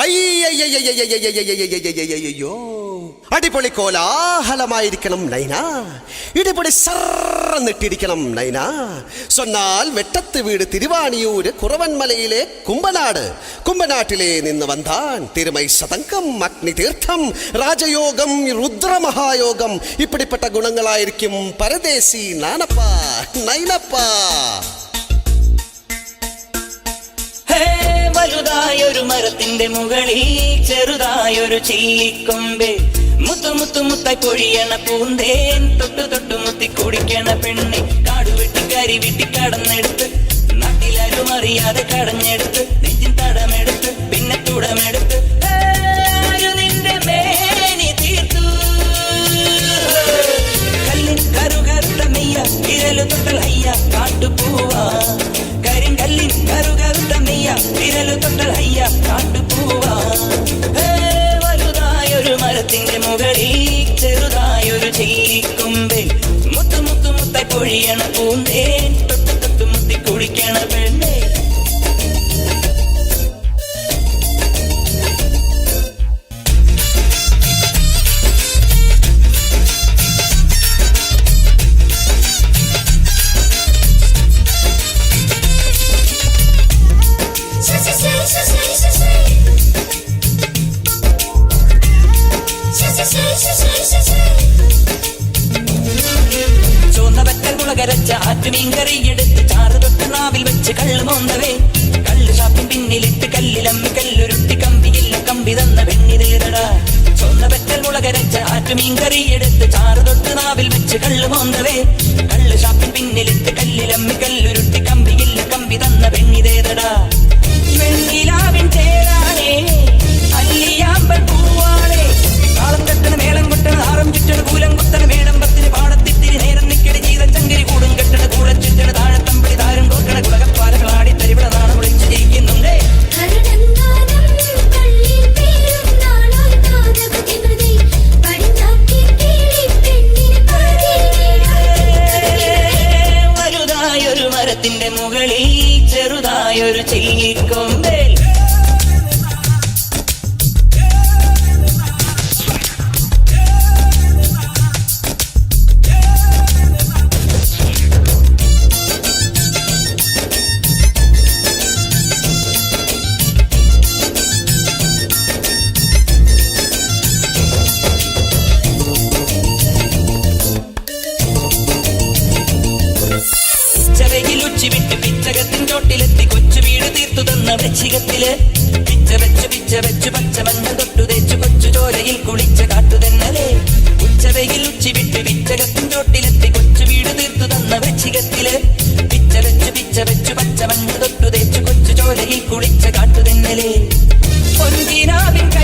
അയ്യോ അടിപൊളി കോലാഹലമായിരിക്കണം നൈന ഇടിപൊളി സർന്നിട്ടിരിക്കണം നൈന സൊന്നാൽ വെട്ടത്ത് വീട് തിരുവാണിയൂര് കുറവൻമലയിലെ കുമ്പനാട് കുമ്പനാട്ടിലെ നിന്ന് വന്താൻ തിരുമൈ സതങ്കം അഗ്നിതീർത്ഥം രാജയോഗം രുദ്രമഹായോഗം ഇപ്പിടിപ്പെട്ട ഗുണങ്ങളായിരിക്കും പരദേശി നാനപ്പ നൈനപ്പ വലുതായൊരു മരത്തിന്റെ മുകളിൽ ചെറുതായൊരു ചില്ലിക്കൊമ്പേ. മുത്തു മുത്തു മുത്തായി പൊഴിയണ പൂന്തേൻ തൊട്ടു തൊട്ടു മുത്തി കുടിക്കണ പെണ്ണെ. കാടുവെട്ടി കരി വെട്ടി കടന്നെടുത്ത് നാട്ടിലാരും അറിയാതെ കടഞ്ഞെടുത്ത് നെഞ്ചിൻ തടമെടുത്ത് പിന്നെ തുടമെടുത്ത്. കറുകറുത്ത മെയ്യ വിരലു തൊട്ടൽ അയ്യ കാട്ടുപൂവാ. കരിങ്കല്ലിൻ കറുകറുത്ത മെയ്യ വിരലു തൊട്ടൽ അയ്യ കാട്ടുപൂവാ വലുതായൊരു മരത്തിന്റെ മുകളിൽ ചെറുതായൊരു ചെല്ലിക്കൊമ്പിൽ മുത്തു മുത്തു മുത്തായി പൊഴിയണ പൂന്തേൻ തൊട്ട് തൊട്ടു മുത്തി കുടിക്കണ പെണ്ണേ. മുളകരച്ച മീൻകറി എടുത്ത് ചാറ് തൊട്ട് നാവിൽ വെച്ച് കള്ള് മോന്തവേ. കള്ള് ഷാപ്പിൻ പിന്നിലിട്ട് കല്ലിലമ്മി കല്ലുരുട്ടി കമ്പിയില്ല കമ്പി തന്ന പെണ്ണിതേതടാ ചൊന്ന പെറ്റൽ മുളകരച്ച ആറ്റുമീൻകറി എടുത്ത് ചാറ് തൊട്ട് നാവിൽ വെച്ച് കള്ള് മോന്തവേ. കള്ള് ഷാപ്പിൻ പിന്നിലിട്ട് കല്ലിലമ്മി കല്ലുരുട്ടി ചെറുതായൊരു ചെല്ലിക്കൊമ്പേൽ ചിവിട്ട് പിച്ചകത്തിൻ ചോട്ടിലെത്തി വീട് തന്ന വൃശ്ചികത്തിൽ. പിച്ച വെച്ചു പിച്ച വെച്ചു പച്ചമഞ്ഞ തൊട്ടു തേച്ചു കൊച്ചു ചോരയിൽ കുളിച്ച കാട്ടുതെന്നലേ. ഉച്ചവയിൽ ഉച്ചി വിട്ട് പിച്ചകത്തിൻ ചോട്ടിലെത്തി കൊച്ചു വീട് തീർത്തു തന്ന വൃശ്ചികത്തിൽ. പിച്ച വെച്ചു പിച്ച വെച്ചു പച്ചമഞ്ഞ തൊട്ടു തേച്ചു കൊച്ചു ചോരയിൽ കുളിച്ച കാട്ടുതെന്നലേ. കയ്യാലേ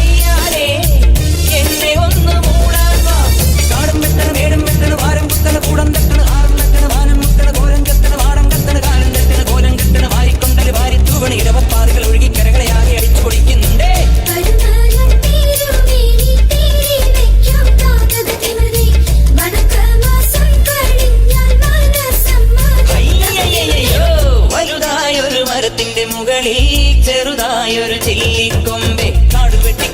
ചെറുതായൊരു ചില്ലിക്കൊമ്പെ.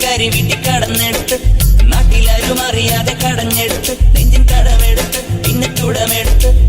കരി വെട്ടി കടന്നെടുത്ത്. നാട്ടിലാരും അറിയാതെ കടഞ്ഞെടുത്ത്. നെഞ്ചിൻ കടമെടുത്ത്. പിന്നെ തുടമെടുത്ത്